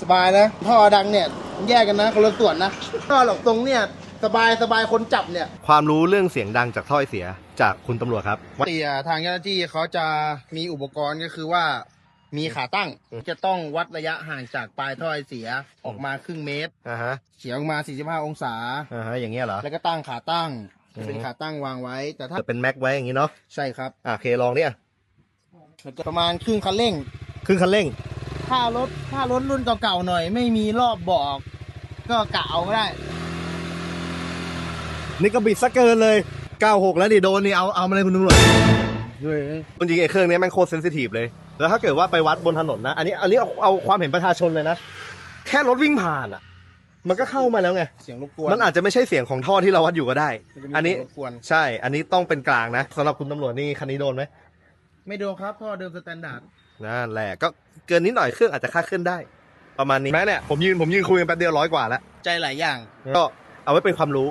สบายนะท่อดังเนี่ยแยกกันนะคนละส่วนนะท่อหลอกตรงเนี่ยสบายสบายคนจับเนี่ย ความรู้เรื่องเสียงดังจากถ้อยเสียจากคุณตำรวจครับเตียทางเจ้าหน้าที่เขาจะมีอุปกรณ์ก็คือว่ามีขาตั้งจะต้องวัดระยะห่างจากปลายท่อไอเสียออกมาครึ่งเมตรอ่าฮะเฉียงออกมา 45 องศาอ่าฮะอย่างเงี้ยเหรอ แล้วก็ตั้งขาตั้งอือฮึเป็นขาตั้งวางไว้ แต่ถ้าจะเป็นแม็กไว้อย่างงี้เนาะใช่ครับอ่าโอเคลองเนี่ยประมาณครึ่งคันเร่ง ครึ่งคันเร่ง ถ้ารถถ้ารถรุ่นเก่าๆหน่อย ไม่มีรอบบอก ก็กะเอาก็ได้ นี่ก็บิดซะเกินเลย 96 แล้วดิโดนนี่เอาเอามาเลยคุณตำรวจจริงๆไอ้เครื่องนี้แมันโคตรเซนซิทีฟเลย แล้วถ้าเกิดว่าไปวัดบนถนนนะ อันนี้อันนี้เอาเอาความเห็นประชาชนเลยนะ แค่รถวิ่งผ่านอะ มันก็เข้ามาแล้วไง เสียงรบกวน มันอาจจะไม่ใช่เสียงของท่อที่เราวัดอยู่ก็ได้มันจะมีอันนี้เสียงรบกวนใช่ อันนี้ต้องเป็นกลางนะสำหรับคุณตำรวจนี่คันนี้โดนไหม ไม่โดนครับท่อเดิมสแตนดาร์ด นั่นแหละก็เกินนิดหน่อยเครื่องอาจจะค่าดเคลื่อนได้ ประมาณนี้แม้เนี่ยผมยืนผมยืนคุยกันแป๊บเดียวร้อยกว่าแล้ว ใจหลายอย่าง ก็เอาไว้เป็นความรู้